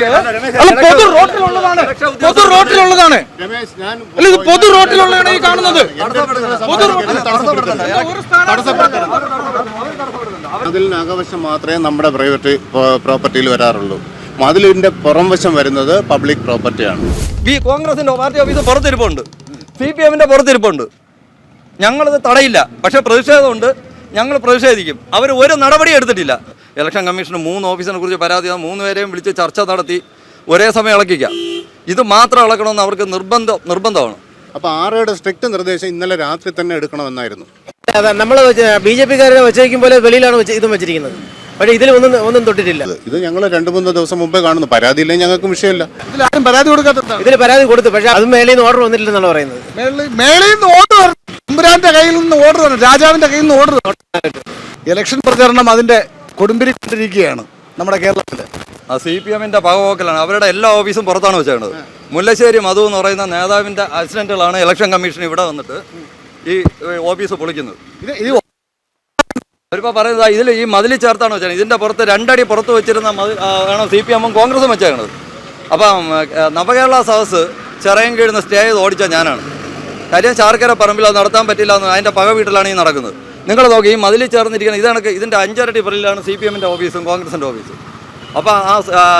പൊതു റോഡിലുള്ളതാണ് പൊതു റോഡിലുള്ളതാണ് രമേശ് ഞാൻ അല്ല ഇത് പൊതു റോഡിലുള്ളതാണ് ഈ കാണുന്നത്. പൊതു ഒരു മതിലിനകവശം മാത്രമേ നമ്മുടെ പ്രൈവറ്റ് പ്രോപ്പർട്ടിയിൽ വരാറുള്ളൂ. മതിലിന്റെ പുറം വശം വരുന്നത് പബ്ലിക് പ്രോപ്പർട്ടിയാണ്. ഈ കോൺഗ്രസിന്റെ പാർട്ടി ഓഫീസ് പുറത്തിരിപ്പുണ്ട്. സി പി എമ്മിന്റെ പുറത്തിരിപ്പുണ്ട്. ഞങ്ങളത് തടയില്ല. പക്ഷെ പ്രതിഷേധമുണ്ട്. ഞങ്ങൾ പ്രതിഷേധിക്കും. അവർ ഒരു നടപടി എടുത്തിട്ടില്ല. ഇലക്ഷൻ കമ്മീഷന് മൂന്ന് ഓഫീസിനെ കുറിച്ച് പരാതി തന്നു, മൂന്ന് പേരെയും വിളിച്ച് ചർച്ച നടത്തി. ഒരേ സമയം ഇളക്കിക്കാം. ഇത് മാത്രം ഇളക്കണമെന്ന് അവർക്ക് നിർബന്ധം നിർബന്ധമാണ്. അപ്പോൾ ആറയുടെ സ്ട്രിക്റ്റ് നിർദ്ദേശം ഇന്നലെ രാത്രി തന്നെ എടുക്കണമെന്നായിരുന്നു. അതെ നമ്മൾ ബി ജെ പിക്കാരെ വെച്ചേക്കും പോലെ വെളിയിലാണ് വെച്ച് ഇതും വെച്ചിരിക്കുന്നത്. പക്ഷേ ഇതിൽ ഒന്നും ഒന്നും തൊട്ടിട്ടില്ല. ഇത് ഞങ്ങൾ രണ്ട് മൂന്ന് ദിവസം മുമ്പേ കാണുന്നു. പരാതി ഇല്ലെങ്കിൽ ഞങ്ങൾക്ക് വിഷയമില്ല. ഇതിലാരും പരാതി കൊടുക്കാത്തതാണ് ഇതിൽ പരാതി കൊടുത്തു. പക്ഷേ അത് മേളിൽ നിന്ന് ഓർഡർ വന്നിട്ടില്ലെന്നാണ് പറയുന്നത്. മേളിൽ നിന്ന് ഓർഡർ തമ്പുരാന്റെ കയ്യിൽ നിന്ന് ഓർഡർ രാജാവിന്റെ കയ്യിൽ നിന്ന് ഓർഡർ ഇലക്ഷൻ പ്രചരണം അതിന്റെ കൊടുമ്പിരിക്കൊണ്ടിരിക്കുകയാണ് നമ്മുടെ കേരളത്തിൽ ആ സി പി എമ്മിന്റെ പകപോക്കലാണ് അവരുടെ എല്ലാ ഓഫീസും പുറത്താണ് വെച്ചേക്കുന്നത് മുല്ലശ്ശേരി മധു എന്ന് പറയുന്ന നേതാവിന്റെ അസിഡന്റുകളാണ് ഇലക്ഷൻ കമ്മീഷൻ ഇവിടെ വന്നിട്ട് ഈ ഓഫീസ് പൊളിക്കുന്നത്. ഇത് ഇത് അവരിപ്പോൾ പറയുന്നത് ഇതിൽ ഈ മതിൽ ചേർത്താണ് വെച്ചത് ഇതിന്റെ പുറത്ത് രണ്ടടി പുറത്ത് വെച്ചിരുന്ന മതിൽ ആ, ആണ് സി പി എമ്മും കോൺഗ്രസും വെച്ചേക്കുന്നത് അപ്പം നവകേരള സദസ് ചിറയും കീഴുന്ന സ്റ്റേ ചെയ്ത് ഓടിച്ച ഞാനാണ്. കാര്യം ചാർക്കര പറമ്പിൽ അത് നടത്താൻ പറ്റില്ല എന്ന് അതിന്റെ പക വീട്ടിലാണ് ഈ നടക്കുന്നത്. നിങ്ങൾ നോക്കി ഈ മതിൽ ചേർന്നിരിക്കുന്ന ഇതാണ് ഇതിന്റെ അഞ്ചരട്ടി പുറകിലാണ് സി പി എമ്മിന്റെ ഓഫീസും കോൺഗ്രസിന്റെ ഓഫീസും. അപ്പോൾ ആ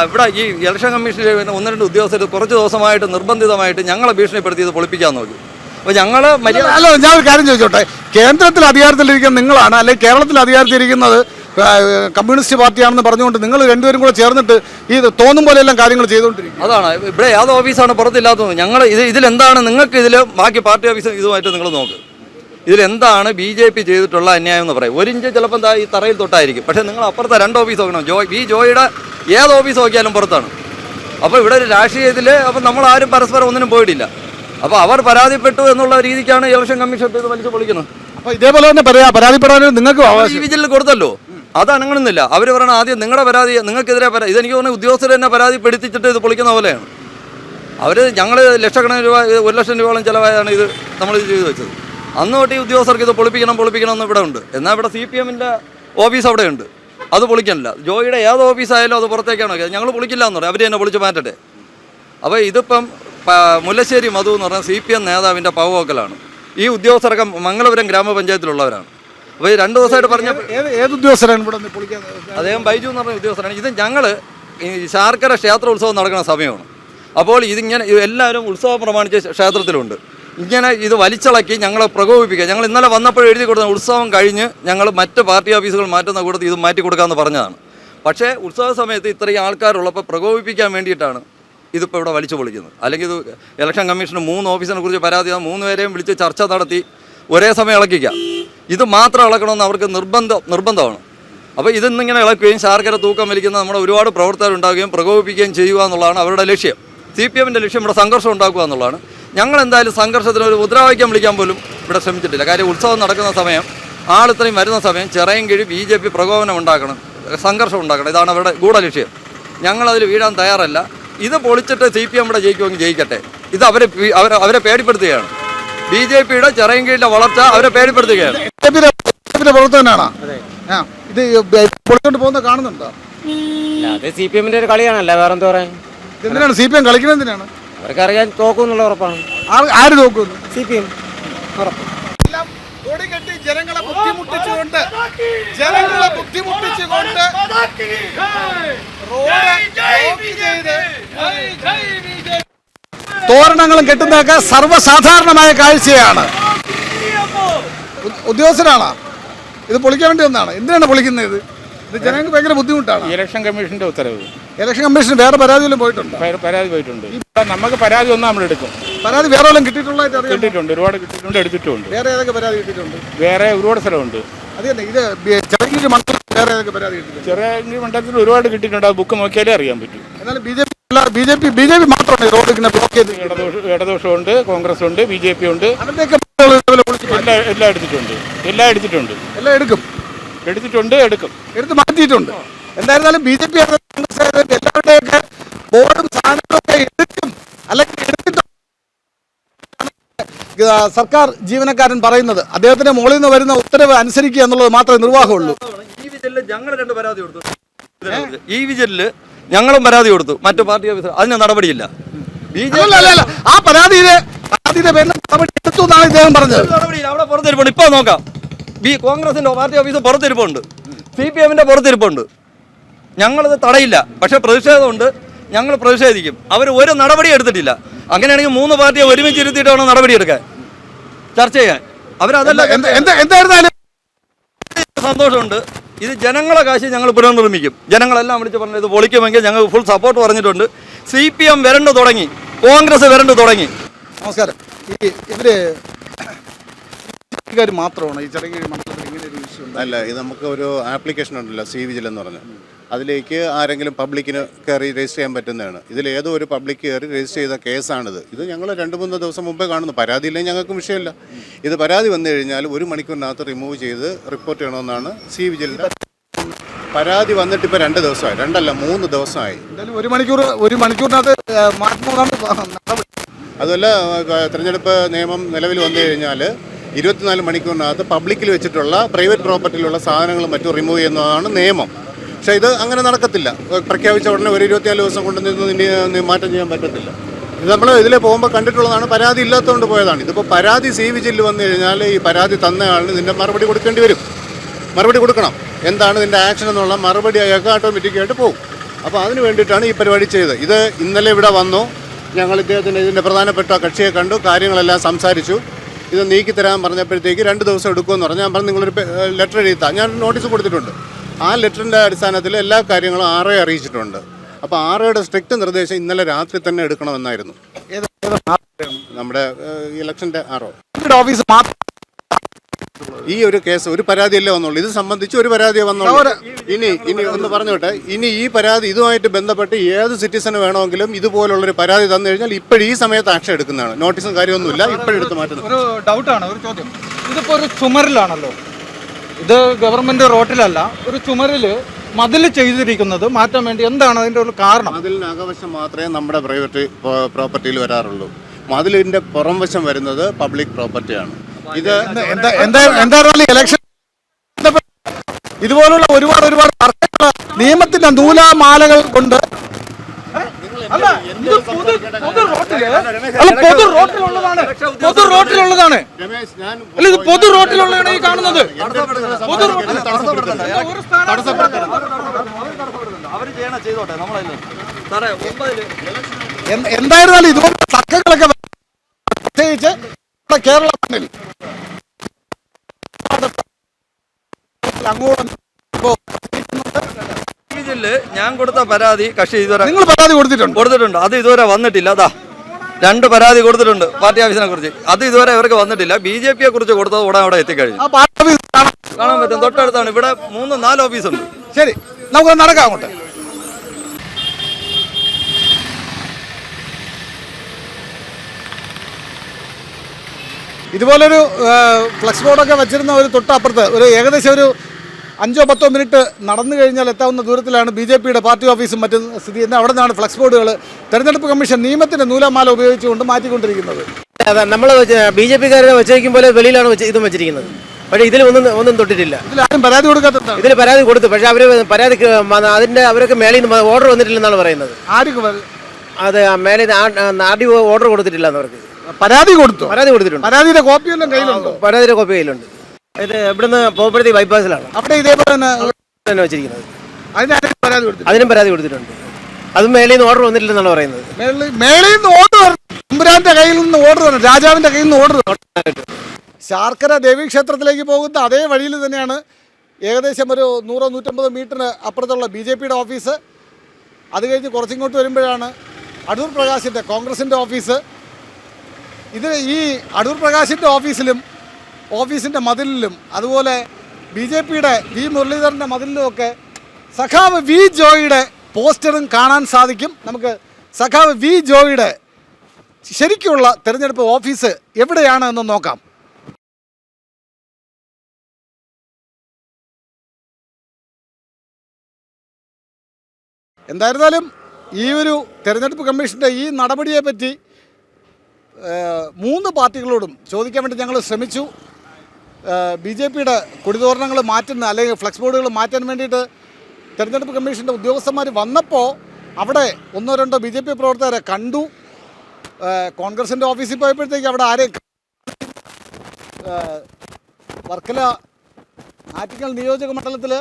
ഇവിടെ ഈ ഇലക്ഷൻ കമ്മീഷനിൽ വരുന്ന ഒന്ന് രണ്ട് ഉദ്യോഗസ്ഥർ കുറച്ച് ദിവസമായിട്ട് നിർബന്ധിതമായിട്ട് ഞങ്ങളെ ഭീഷണിപ്പെടുത്തി ഇത് പൊളിപ്പിക്കാൻ നോക്കി. അപ്പോൾ ഞങ്ങൾ മര്യാദ അല്ല ഞാൻ ഒരു കാര്യം ചോദിച്ചോട്ടെ? കേന്ദ്രത്തിൽ അധികാരത്തിലിരിക്കുന്ന നിങ്ങളാണ് അല്ലെങ്കിൽ കേരളത്തിൽ അധികാരത്തിലിരിക്കുന്നത് കമ്മ്യൂണിസ്റ്റ് പാർട്ടിയാണെന്ന് പറഞ്ഞുകൊണ്ട് നിങ്ങൾ രണ്ടുപേരും കൂടെ ചേർന്നിട്ട് ഈ തോന്നും പോലെയെല്ലാം കാര്യങ്ങൾ ചെയ്തുകൊണ്ടിരിക്കും അതാണ് ഇവിടെ ഏത് ഓഫീസാണ് പുറത്തില്ലാത്തത്. ഞങ്ങൾ ഇത് ഇതിലെന്താണ് നിങ്ങൾക്ക് ഇതിൽ ബാക്കി പാർട്ടി ഓഫീസ് ഇതുമായിട്ട് നിങ്ങൾ നോക്ക്. ഇതിലെന്താണ് ബി ജെ പി ചെയ്തിട്ടുള്ള അന്യായം എന്ന് പറയും. ഒരു ഇഞ്ച് ചിലപ്പോൾ ഈ തറയിൽ തൊട്ടായിരിക്കും. പക്ഷേ നിങ്ങൾ അപ്പുറത്തെ രണ്ട് ഓഫീസ് നോക്കണം. ജോ ബി ജോയുടെ ഏത് ഓഫീസ് നോക്കിയാലും പുറത്താണ്. അപ്പോൾ ഇവിടെ ഒരു രാഷ്ട്രീയത്തിൽ അപ്പോൾ നമ്മൾ ആരും പരസ്പരം ഒന്നിനും പോയിട്ടില്ല. അപ്പോൾ അവർ പരാതിപ്പെട്ടു എന്നുള്ള രീതിക്കാണ് ഇലക്ഷൻ കമ്മീഷൻ ഇത് വലിച്ചു പൊളിക്കുന്നത്. അപ്പോൾ ഇതേപോലെ തന്നെ പറയാം പരാതിപ്പെടാനും നിങ്ങൾക്ക് വിജിലിൽ കൊടുത്തല്ലോ. അത് അനങ്ങണമെന്നില്ല അവർ പറയണം ആദ്യം നിങ്ങളുടെ പരാതി നിങ്ങൾക്കെതിരെ പരാതി ഇതെനിക്ക് തോന്നുന്നു ഉദ്യോഗസ്ഥരെ തന്നെ പരാതി പെടുത്തിച്ചിട്ട് ഇത് പൊളിക്കുന്ന പോലെയാണ്. അവർ ഞങ്ങൾ ലക്ഷക്കണക്കിന് രൂപ ഒരു ലക്ഷം രൂപയോളം ചിലവായാണ് ഇത് നമ്മൾ ഇത് ചെയ്തു വെച്ചത്. അന്ന് തൊട്ട് ഈ ഉദ്യോഗസ്ഥർക്ക് ഇത് പൊളിപ്പിക്കണം പൊളിപ്പിക്കണം എന്ന് ഇവിടെ ഉണ്ട്. എന്നാൽ ഇവിടെ സി പി എമ്മിന്റെ ഓഫീസ് അവിടെയുണ്ട്. അത് പൊളിക്കണില്ല. ജോയിയുടെ ഏത് ഓഫീസായാലും അത് പുറത്തേക്കാണ് ഞങ്ങൾ പൊളിക്കില്ല എന്ന് പറയും അവർ തന്നെ പൊളിച്ച് മാറ്റട്ടെ. അപ്പോൾ ഇതിപ്പം മുല്ലശ്ശേരി മധു എന്ന് പറഞ്ഞാൽ സി പി എം നേതാവിന്റെ പവവോക്കലാണ്. ഈ ഉദ്യോഗസ്ഥരൊക്കെ മംഗളപുരം ഗ്രാമപഞ്ചായത്തിലുള്ളവരാണ്. അപ്പോൾ ഈ രണ്ട് ദിവസമായിട്ട് പറഞ്ഞ ഏത് ഉദ്യോഗസ്ഥരാണ് ഇവിടെ അദ്ദേഹം ബൈജു എന്ന് പറഞ്ഞ ഉദ്യോഗസ്ഥരാണ് ഇത് ഞങ്ങൾ ഈ ശാർക്കര ക്ഷേത്ര ഉത്സവം നടക്കുന്ന സമയമാണ്. അപ്പോൾ ഇതിങ്ങനെ എല്ലാവരും ഉത്സവം പ്രമാണിച്ച് ക്ഷേത്രത്തിലുണ്ട്. ഇങ്ങനെ ഇത് വലിച്ചിളക്കി ഞങ്ങളെ പ്രകോപിപ്പിക്കുക. ഞങ്ങൾ ഇന്നലെ വന്നപ്പോൾ എഴുതി കൊടുത്ത ഉത്സവം കഴിഞ്ഞ് ഞങ്ങൾ മറ്റ് പാർട്ടി ഓഫീസുകൾ മാറ്റുന്ന കൂട്ടത്തിൽ ഇത് മാറ്റി കൊടുക്കാമെന്ന് പറഞ്ഞതാണ്. പക്ഷേ ഉത്സവ സമയത്ത് ഇത്രയും ആൾക്കാരുള്ളപ്പോൾ പ്രകോപിപ്പിക്കാൻ വേണ്ടിയിട്ടാണ് ഇതിപ്പോൾ ഇവിടെ വലിച്ചു പൊളിക്കുന്നത്. അല്ലെങ്കിൽ ഇത് ഇലക്ഷൻ കമ്മീഷന് മൂന്ന് ഓഫീസിനെ കുറിച്ച് പരാതി മൂന്ന് പേരെയും വിളിച്ച് ചർച്ച നടത്തി ഒരേ സമയം ഇളക്കിക്കാം. ഇത് മാത്രം ഇളക്കണമെന്ന് അവർക്ക് നിർബന്ധം നിർബന്ധമാണ്. അപ്പോൾ ഇതിന്നിങ്ങനെ ഇളക്കുകയും ശാർക്കര തൂക്കം വലിക്കുന്ന നമ്മുടെ ഒരുപാട് പ്രവർത്തകരുണ്ടാവുകയും പ്രകോപിപ്പിക്കുകയും ചെയ്യുക എന്നുള്ളതാണ് അവരുടെ ലക്ഷ്യം. സി പി എമ്മിന്റെ ലക്ഷ്യം ഇവിടെ സംഘർഷം ഉണ്ടാക്കുക എന്നുള്ളതാണ്. ഞങ്ങൾ എന്തായാലും സംഘർഷത്തിന് ഒരു മുദ്രാവാക്യം വിളിക്കാൻ പോലും ഇവിടെ ശ്രമിച്ചിട്ടില്ല. കാര്യം ഉത്സവം നടക്കുന്ന സമയം ആളിത്രയും വരുന്ന സമയം ചെറയും കിഴി ബി ജെ പി പ്രകോപനം ഉണ്ടാക്കണം സംഘർഷം ഉണ്ടാക്കണം. ഇതാണ് അവരുടെ ഗൂഢലക്ഷ്യം. ഞങ്ങളതിൽ വീഴാൻ തയ്യാറല്ല. ഇത് പൊളിച്ചിട്ട് സി പി എം ഇവിടെ ജയിക്കുമെങ്കിൽ ജയിക്കട്ടെ. ഇത് അവരെ അവരെ അവരെ പേടിപ്പെടുത്തുകയാണ്. ബി ജെ പിയുടെ ചെറയും കീഴിലെ വളർച്ച അവരെ പേടിപ്പെടുത്തുകയാണ്. ഇത് കാണുന്നുണ്ടോ? അത് സി പി എമ്മിന്റെ ഒരു കളിയാണല്ലേ വേറെന്താ പറയാ എന്തിനാണ്? സി പി എം കളിക്കുന്നത് എന്തിനാണ്? അവർക്കറിയാൻ തോക്കും എന്നുള്ള ഉറപ്പാണ്. ആര് ആര് നോക്കുന്നു സി പി എം ഉറപ്പ് കൊടികെട്ടി ജനങ്ങളെ ബുദ്ധിമുട്ടിച്ചുകൊണ്ട് ജനങ്ങളെ ബുദ്ധിമുട്ടിച്ചുകൊണ്ട് തോരണങ്ങളും കെട്ടുന്നതൊക്കെ സർവസാധാരണമായ കാഴ്ചയാണ്. ഉദ്യോഗസ്ഥരാണോ ഉദ്യോഗസ്ഥനാണോ? ഇത് പൊളിക്കാൻ വേണ്ടി വന്നാണ് എന്തിനാണ് പൊളിക്കുന്നത്? ഇത് ഇത് ജനങ്ങൾക്ക് ഭയങ്കര ബുദ്ധിമുട്ടാണ്? ഇലക്ഷൻ കമ്മീഷന്റെ ഉത്തരവ്. ഇലക്ഷൻ കമ്മീഷൻ വേറെ പരാതിയിലും പോയിട്ടുണ്ട്. പര- പരാതി പോയിട്ടുണ്ട്. ഇവിടെ നമുക്ക് പരാതി ഒന്നും നമ്മൾ എടുക്കും. പരാതി വേറെ വല്ലതും കിട്ടിയിട്ടുള്ളതായിട്ട് അറിയാം കിട്ടിയിട്ടുണ്ട്. ഒരുപാട് കിട്ടിയിട്ടുണ്ട് എടുത്തിട്ടുണ്ട് വേറെ ഏതൊക്കെ പരാതി കിട്ടിയിട്ടുണ്ട്? വേറെ ഒരുപാട് സ്ഥലമുണ്ട്. അത് തന്നെ. ഇത് ചെറിയ മണ്ഡലത്തിൽ വേറെ ഏതൊക്കെ പരാതി കിട്ടിയിട്ടുണ്ട്? ചെറിയ മണ്ഡലത്തിൽ ഒരുപാട് കിട്ടിയിട്ടുണ്ട്. അത് ബുക്ക് നോക്കിയാലേ അറിയാൻ പറ്റും. എന്നാലും B J P B J P B J P മാത്രമാണ് ഈ റോഡ് ഇങ്ങനെ ബ്ലോക്ക് ചെയ്ത് ഇടദോഷം ഇടദോഷമുണ്ട് കോൺഗ്രസ് ഉണ്ട് ബി ജെ പി ഉണ്ട്. അതിന്റെയൊക്കെ പരാതികൾ ഇതുപോലെ. എല്ലാം എല്ലാം എടുത്തിട്ടുണ്ട്. എല്ലാം എടുത്തിട്ടുണ്ട്. എല്ലാം എടുക്കും. എടുത്തിട്ടുണ്ട് എടുക്കും. എടുത്ത് മാറ്റിയിട്ടുണ്ട്. എന്തായിരുന്നാലും ബി ജെ പി എല്ലാവരുടെയൊക്കെ ബോർഡും സാധനങ്ങളൊക്കെ എടുക്കും. അല്ലെങ്കിൽ എടുത്തിട്ട് സർക്കാർ ജീവനക്കാരൻ പറയുന്നത്. അദ്ദേഹത്തിന്റെ മുകളിൽ നിന്ന് വരുന്ന ഉത്തരവ് അനുസരിക്കുക എന്നുള്ളത് മാത്രമേ നിർവാഹമുള്ളൂ. ഈ വിജിലിൽ ഞങ്ങൾ രണ്ട് പരാതി കൊടുത്തു. ഈ വിജിലിൽ ഞങ്ങളും പരാതി കൊടുത്തു. മറ്റു പാർട്ടി ഓഫീസർ അതിന് നടപടിയില്ല. ബി ജെ ആ പരാതിയിലെ പരാതിയുടെ പേരിൽ നടപടി എടുത്തു എന്നാണ് ഇദ്ദേഹം പറഞ്ഞത്. നടപടിയില്ല. അവിടെ പുറത്തിരിപ്പുണ്ട്. ഇപ്പോൾ നോക്കാം. ബി കോൺഗ്രസിന്റെ പാർട്ടി ഓഫീസ് പുറത്തിരിപ്പുണ്ട്. സി പി എമ്മിന്റെ പുറത്തിരിപ്പുണ്ട്. ഞങ്ങളിത് തടയില്ല. പക്ഷെ പ്രതിഷേധമുണ്ട്. ഞങ്ങൾ പ്രതിഷേധിക്കും. അവർ ഒരു നടപടി എടുത്തിട്ടില്ല. അങ്ങനെയാണെങ്കിൽ മൂന്ന് പാർട്ടിയെ ഒരുമിച്ച് ഇരുത്തിയിട്ട് വേണം നടപടി എടുക്കാൻ ചർച്ച ചെയ്യാൻ അവരതല്ല സന്തോഷമുണ്ട്. ഇത് ജനങ്ങളെ കാശ് ഞങ്ങൾ പുനർനിർമ്മിക്കും. ജനങ്ങളെല്ലാം വിളിച്ച് പറഞ്ഞു ഇത് പൊളിക്കുമെങ്കിൽ ഞങ്ങൾ ഫുൾ സപ്പോർട്ട് പറഞ്ഞിട്ടുണ്ട്. സി പി എം വരണ്ടു തുടങ്ങി. കോൺഗ്രസ് വരണ്ടു തുടങ്ങി. നമസ്കാരം. ഈ ഇവർ മാത്രമാണ് ഈ ചെറിയ മണ്ഡലത്തിൽ ഇങ്ങനെ ഒരു ഇഷ്യൂ അല്ല ഇത് നമുക്ക് ഒരു ആപ്ലിക്കേഷൻ ഉണ്ടല്ലോ സി വിജിൽ എന്ന് പറഞ്ഞ്. അതിലേക്ക് ആരെങ്കിലും പബ്ലിക്കിന് കയറി രജിസ്റ്റർ ചെയ്യാൻ പറ്റുന്നതാണ്. ഇതിൽ ഏതോ ഒരു പബ്ലിക് കയറി രജിസ്റ്റർ ചെയ്ത കേസാണിത്. ഇത് ഞങ്ങൾ രണ്ട് മൂന്ന് ദിവസം മുമ്പേ കാണുന്നു. പരാതി ഇല്ലെങ്കിൽ ഞങ്ങൾക്കും വിഷയമില്ല. ഇത് പരാതി വന്നു കഴിഞ്ഞാൽ ഒരു മണിക്കൂറിനകത്ത് റിമൂവ് ചെയ്ത് റിപ്പോർട്ട് ചെയ്യണമെന്നാണ് സി വിജിലിന്റെ പരാതി വന്നിട്ട് ഇപ്പോൾ രണ്ട് ദിവസമായി. രണ്ടല്ല മൂന്ന് ദിവസമായി. എന്തായാലും ഒരു മണിക്കൂർ ഒരു മണിക്കൂറിനകത്ത് മാറ്റുന്നതാണ് അതുമല്ല തിരഞ്ഞെടുപ്പ് നിയമം നിലവിൽ വന്നു കഴിഞ്ഞാൽ ഇരുപത്തിനാല് മണിക്കൂറിനകത്ത് പബ്ലിക്കിൽ വെച്ചിട്ടുള്ള പ്രൈവറ്റ് പ്രോപ്പർട്ടിയിലുള്ള സാധനങ്ങൾ മറ്റും റിമൂവ് ചെയ്യുന്നതാണ് നിയമം. പക്ഷേ ഇത് അങ്ങനെ നടക്കത്തില്ല. പ്രഖ്യാപിച്ച ഉടനെ ഒരു ഇരുപത്തിനാല് ദിവസം കൊണ്ട് നിന്ന് മാറ്റം ചെയ്യാൻ പറ്റത്തില്ല. ഇത് നമ്മൾ ഇതിൽ പോകുമ്പോൾ കണ്ടിട്ടുള്ളതാണ് പരാതി ഇല്ലാത്തതുകൊണ്ട് പോയതാണ്. ഇതിപ്പോൾ പരാതി സി വിജിൽ വന്നു കഴിഞ്ഞാൽ ഈ പരാതി തന്നയാളിന് ഇതിന്റെ മറുപടി കൊടുക്കേണ്ടി വരും. മറുപടി കൊടുക്കണം. എന്താണ് ഇതിന്റെ ആക്ഷൻ എന്നുള്ള മറുപടി അയാൾക്ക് ഓട്ടോമാറ്റിക്കായിട്ട് പോകും അപ്പോൾ അതിന് വേണ്ടിയിട്ടാണ് ഈ പരിപാടി ചെയ്തത്. ഇത് ഇന്നലെ ഇവിടെ വന്നു. ഞങ്ങൾ ഇദ്ദേഹത്തിന്റെ ഇതിന്റെ പ്രധാനപ്പെട്ട കക്ഷിയെ കണ്ടു കാര്യങ്ങളെല്ലാം സംസാരിച്ചു. ഇത് നീക്കി തരാൻ പറഞ്ഞപ്പോഴത്തേക്ക് രണ്ട് ദിവസം എടുക്കുമെന്ന് പറഞ്ഞു. ഞാൻ പറഞ്ഞു നിങ്ങളൊരു ലെറ്റർ എഴുതാ ഞാൻ നോട്ടീസ് കൊടുത്തിട്ടുണ്ട്. ആ ലെറ്ററിന്റെ അടിസ്ഥാനത്തിൽ എല്ലാ കാര്യങ്ങളും ആർ അറിയിച്ചിട്ടുണ്ട്. അപ്പോൾ ആർ സ്ട്രിക്റ്റ് നിർദ്ദേശം ഇന്നലെ രാത്രി തന്നെ എടുക്കണമെന്നായിരുന്നു. നമ്മുടെ ഇലക്ഷന്റെ ആറോ ഓഫീസ് ഈ ഒരു കേസ് ഒരു പരാതിയല്ലേ വന്നുള്ളൂ. ഇത് സംബന്ധിച്ച് ഒരു പരാതിയെ വന്നുള്ളൂ. ഇനി ഇനി ഒന്ന് പറഞ്ഞോട്ടെ ഇനി ഈ പരാതി ഇതുമായിട്ട് ബന്ധപ്പെട്ട് ഏത് സിറ്റിസന് വേണമെങ്കിലും ഇതുപോലുള്ളൊരു പരാതി തന്നു കഴിഞ്ഞാൽ ഇപ്പോഴും ഈ സമയത്ത് ആക്ഷൻ എടുക്കുന്നതാണ്. നോട്ടീസും കാര്യമൊന്നുമില്ല. ഇപ്പോഴെടുത്ത് മാറ്റുന്നത് ഒരു ഡൗട്ടാണ് ഒരു ചോദ്യം. ഇതിപ്പോ ഒരു ചുമരിലാണല്ലോ. ഇത് ഗവൺമെന്റ് റോട്ടിലല്ല ഒരു ചുമരിൽ മതിൽ ചെയ്തിരിക്കുന്നത് മാറ്റാൻ വേണ്ടി എന്താണ് അതിന്റെ ഒരു കാരണം? മതിലിന് അകവശം മാത്രമേ നമ്മുടെ പ്രൈവറ്റ് പ്രോപ്പർട്ടിയിൽ വരാറുള്ളൂ. മതിലിന്റെ പുറം വശം വരുന്നത് പബ്ലിക് പ്രോപ്പർട്ടിയാണ്. ഇത് എന്താ എന്താ എന്തായിരുന്നാലും ഇലക്ഷൻ ഇതുപോലുള്ള ഒരുപാട് ഒരുപാട് നിയമത്തിന്റെ നൂലാമാലകൾ കൊണ്ട് അല്ല ഇത് പൊതു പൊതു റോട്ടിൽ അല്ല പൊതു റോട്ടിലുള്ളതാണ് പൊതു റോട്ടിലുള്ളതാണ്. രമേശ് ഞാൻ അല്ല ഇത് പൊതു റോട്ടിലുള്ളതാണ് ഈ കാണുന്നത്. പൊതു റോട്ടിൽ ഒരു സ്ഥാനം എന്തായിരുന്നാലും ഇതുപോലുള്ള തർക്കങ്ങളൊക്കെ പ്രത്യേകിച്ച് നമ്മുടെ കേരള മണ്ണിൽ അങ്ങോട്ട് ഇതിൽ ഞാൻ കൊടുത്ത പരാതി കക്ഷി ഇതുവരെ നിങ്ങൾ പരാതി കൊടുത്തിട്ടുണ്ട്. കൊടുത്തിട്ടുണ്ട്. അത് ഇതുവരെ വന്നിട്ടില്ല. അതാ രണ്ട് പരാതി കൊടുത്തിട്ടുണ്ട് പാർട്ടി ഓഫീസിനെ കുറിച്ച്. അത് ഇതുവരെ ഇവർക്ക് വന്നിട്ടില്ല. ബി ജെ പിയെ കുറിച്ച് കൊടുത്തത് ഉടൻ അവിടെ എത്തിക്കഴിഞ്ഞു. കാണാൻ പറ്റും. തൊട്ടടുത്താണ്. ഇവിടെ മൂന്ന് നാല് ഓഫീസുണ്ട്. ശരി നമുക്ക് നടക്കാം അങ്ങോട്ട്. ഇതുപോലൊരു ഫ്ലക്സ് ബോർഡൊക്കെ വെച്ചിരുന്ന ഒരു തൊട്ടപ്പുറത്ത് ഒരു ഏകദേശം ഒരു അഞ്ചോ പത്തോ മിനിറ്റ് നടന്നു കഴിഞ്ഞാൽ എത്താവുന്ന ദൂരത്തിലാണ് ബി ജെ പിയുടെ പാർട്ടി ഓഫീസും മറ്റും സ്ഥിതി ചെയ്യുന്നത്. അവിടെ നിന്നാണ് ഫ്ലക്സ് ബോർഡുകൾ തെരഞ്ഞെടുപ്പ് കമ്മീഷൻ നിയമത്തിന്റെ നൂലമാല ഉപയോഗിച്ചുകൊണ്ട് മാറ്റിക്കൊണ്ടിരിക്കുന്നത്. അതെ നമ്മൾ ബി ജെ പിക്കാരെ വെച്ചേക്കും പോലെ വെളിയിലാണ് വെച്ച് ഇതും വെച്ചിരിക്കുന്നത്. പക്ഷേ ഇതിൽ ഒന്നും ഒന്നും തൊട്ടിട്ടില്ല. ആരും പരാതി കൊടുക്കാത്ത ഇതിൽ പരാതി കൊടുത്തു. പക്ഷേ അവർ പരാതി അതിന്റെ അവരൊക്കെ മേളിൽ നിന്ന് ഓർഡർ വന്നിട്ടില്ലെന്നാണ് പറയുന്നത്. ആർക്ക് അതെ അത് മേലെ ആർ ഡി ഓർഡർ കൊടുത്തിട്ടില്ല എന്നവർക്ക് പരാതി കൊടുത്തു? പരാതി കൊടുത്തിട്ടുണ്ട്. പരാതിയുടെ കോപ്പിയെല്ലാം കയ്യിലുണ്ടോ? പരാതിയുടെ കോപ്പി കയ്യിലുണ്ട്. ഇത് ഇവിടുന്ന് പോപ്പഴത്തി ബൈപ്പാസിലാണ് അവിടെ ഇതേപോലെ തന്നെ തന്നെ വെച്ചിരിക്കുന്നത്. അതിനാരും പരാതി കൊടുത്തു അതിനും പരാതി കൊടുത്തിട്ടുണ്ട്. അതും മേളിൽ നിന്ന് ഓർഡർ വന്നിട്ടില്ലെന്നാണ് പറയുന്നത്. മേളിൽ മേളിൽ നിന്ന് ഓർഡർ തമ്പുരാന്റെ കയ്യിൽ നിന്ന് ഓർഡർ വരണം രാജാവിന്റെ കയ്യിൽ നിന്ന് ഓർഡർ ശാർക്കര ദേവീക്ഷേത്രത്തിലേക്ക് പോകുന്ന അതേ വഴിയിൽ തന്നെയാണ് ഏകദേശം ഒരു നൂറോ നൂറ്റമ്പത് മീറ്ററിന് അപ്പുറത്തുള്ള ബി ജെ പിയുടെ ഓഫീസ്. അത് കഴിഞ്ഞ് കുറച്ചിങ്ങോട്ട് വരുമ്പോഴാണ് അടൂർ പ്രകാശിന്റെ കോൺഗ്രസിന്റെ ഓഫീസ്. ഇത് ഈ അടൂർ പ്രകാശിന്റെ ഓഫീസിലും ഓഫീസിന്റെ മതിലിലും അതുപോലെ ബി ജെ പിയുടെ വി മുരളീധരന്റെ മതിലിലുമൊക്കെ സഖാവ് വി ജോയിയുടെ പോസ്റ്ററും കാണാൻ സാധിക്കും. നമുക്ക് സഖാവ് വി ജോയിയുടെ ശരിക്കുള്ള തിരഞ്ഞെടുപ്പ് ഓഫീസ് എവിടെയാണ് എന്ന് നോക്കാം. എന്തായിരുന്നാലും ഈ ഒരു തിരഞ്ഞെടുപ്പ് കമ്മീഷന്റെ ഈ നടപടിയെപ്പറ്റി മൂന്ന് പാർട്ടികളോടും ചോദിക്കാൻ വേണ്ടി ഞങ്ങൾ ശ്രമിച്ചു. ബി ജെ പിയുടെ കൊടിതോരണങ്ങൾ മാറ്റുന്ന അല്ലെങ്കിൽ ഫ്ലെക്സ് ബോർഡുകൾ മാറ്റാൻ വേണ്ടിയിട്ട് തെരഞ്ഞെടുപ്പ് കമ്മീഷന്റെ ഉദ്യോഗസ്ഥന്മാർ വന്നപ്പോൾ അവിടെ ഒന്നോ രണ്ടോ ബി ജെ പി പ്രവർത്തകരെ കണ്ടു. കോൺഗ്രസിന്റെ ഓഫീസിൽ പോയപ്പോഴത്തേക്ക് അവിടെ ആരെയും വർക്കല ആറ്റിങ്ങൽ നിയോജക മണ്ഡലത്തിൽ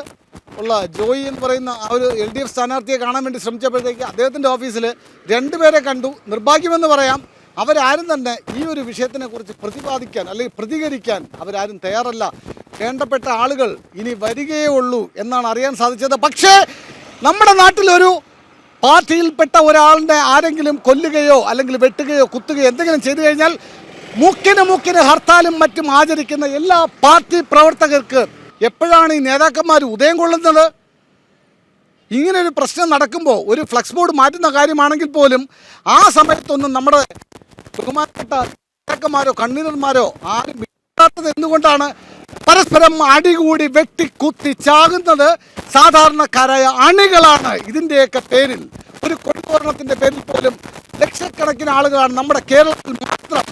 ഉള്ള ജോയി എന്ന് പറയുന്ന ആ ഒരു എൽ ഡി എഫ് സ്ഥാനാർത്ഥിയെ കാണാൻ വേണ്ടി ശ്രമിച്ചപ്പോഴത്തേക്ക് അദ്ദേഹത്തിന്റെ ഓഫീസിൽ രണ്ടുപേരെ കണ്ടു. നിർഭാഗ്യമെന്ന് പറയാം അവരാരും തന്നെ ഈ ഒരു വിഷയത്തിനെ കുറിച്ച് പ്രതിപാദിക്കാൻ അല്ലെങ്കിൽ പ്രതികരിക്കാൻ അവരാരും തയ്യാറല്ല. വേണ്ടപ്പെട്ട ആളുകൾ ഇനി വരികയേ ഉള്ളൂ എന്നാണ് അറിയാൻ സാധിച്ചത്. പക്ഷേ നമ്മുടെ നാട്ടിലൊരു പാർട്ടിയിൽപ്പെട്ട ഒരാളിനെ ആരെങ്കിലും കൊല്ലുകയോ അല്ലെങ്കിൽ വെട്ടുകയോ കുത്തുകയോ എന്തെങ്കിലും ചെയ്തു കഴിഞ്ഞാൽ മുക്കിന് മുക്കിന് ഹർത്താലും മറ്റും ആചരിക്കുന്ന എല്ലാ പാർട്ടി പ്രവർത്തകർക്ക് എപ്പോഴാണ് ഈ നേതാക്കന്മാർ ഉദയം കൊള്ളുന്നത്? ഇങ്ങനെ ഒരു പ്രശ്നം നടക്കുമ്പോൾ ഒരു ഫ്ലക്സ് ബോർഡ് മാറ്റുന്ന കാര്യമാണെങ്കിൽ പോലും ആ സമയത്തൊന്നും നമ്മുടെ ബഹുമാനപ്പെട്ട നേതാക്കന്മാരോ കൺവീനർമാരോ ആരും ഇല്ലാത്തത് എന്തുകൊണ്ടാണ്? പരസ്പരം അടികൂടി വെട്ടി കുത്തി ചാകുന്നത് സാധാരണക്കാരായ അണികളാണ്. ഇതിന്റെയൊക്കെ പേരിൽ ഒരു കൊടിതോരണത്തിന്റെ പേരിൽ പോലും ലക്ഷക്കണക്കിന് ആളുകളാണ് നമ്മുടെ കേരളത്തിൽ മാത്രം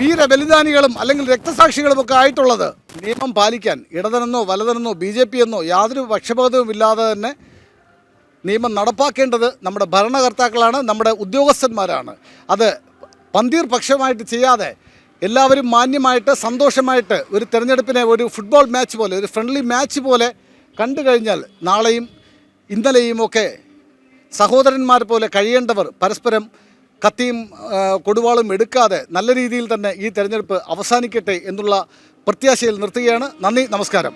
വീരബലിദാനികളും അല്ലെങ്കിൽ രക്തസാക്ഷികളും ഒക്കെ ആയിട്ടുള്ളത്. നിയമം പാലിക്കാൻ ഇടതനെന്നോ വലതനെന്നോ ബി ജെ പി എന്നോ യാതൊരു പക്ഷപാതവും ഇല്ലാതെ തന്നെ നിയമം നടപ്പാക്കേണ്ടത് നമ്മുടെ ഭരണകർത്താക്കളാണ് നമ്മുടെ ഉദ്യോഗസ്ഥന്മാരാണ്. അത് പന്തീർ പക്ഷമായിട്ട് ചെയ്യാതെ എല്ലാവരും മാന്യമായിട്ട് സന്തോഷമായിട്ട് ഒരു തെരഞ്ഞെടുപ്പിനെ ഒരു ഫുട്ബോൾ മാച്ച് പോലെ ഒരു ഫ്രണ്ട്ലി മാച്ച് പോലെ കണ്ടു കഴിഞ്ഞാൽ നാളെയും ഇന്നലെയും ഒക്കെ സഹോദരന്മാർ പോലെ കഴിയേണ്ടവർ പരസ്പരം കത്തിയും കൊടുവാളും എടുക്കാതെ നല്ല രീതിയിൽ തന്നെ ഈ തെരഞ്ഞെടുപ്പ് അവസാനിക്കട്ടെ എന്നുള്ള പ്രത്യാശയിൽ നിർത്തുകയാണ്. നന്ദി നമസ്കാരം.